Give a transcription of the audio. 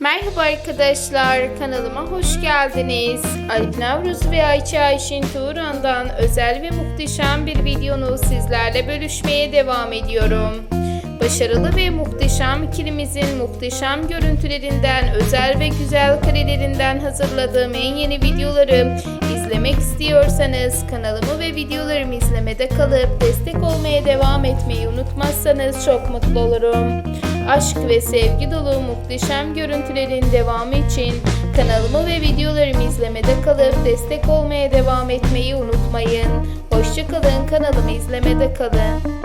Merhaba arkadaşlar, kanalıma hoş geldiniz. Alp Navruz ve Ayça Ayşin Turan'dan özel ve muhteşem bir videonu sizlerle bölüşmeye devam ediyorum. Başarılı ve muhteşem ikilimizin muhteşem görüntülerinden, özel ve güzel karelerinden hazırladığım en yeni videoları izlemek istiyorsanız kanalımı ve videolarımı izlemede kalıp destek olmaya devam etmeyi unutmazsanız çok mutlu olurum. Aşk ve sevgi dolu muhteşem görüntülerin devamı için kanalımı ve videolarımı izlemede kalıp destek olmaya devam etmeyi unutmayın. Hoşçakalın kanalımı izlemede kalın.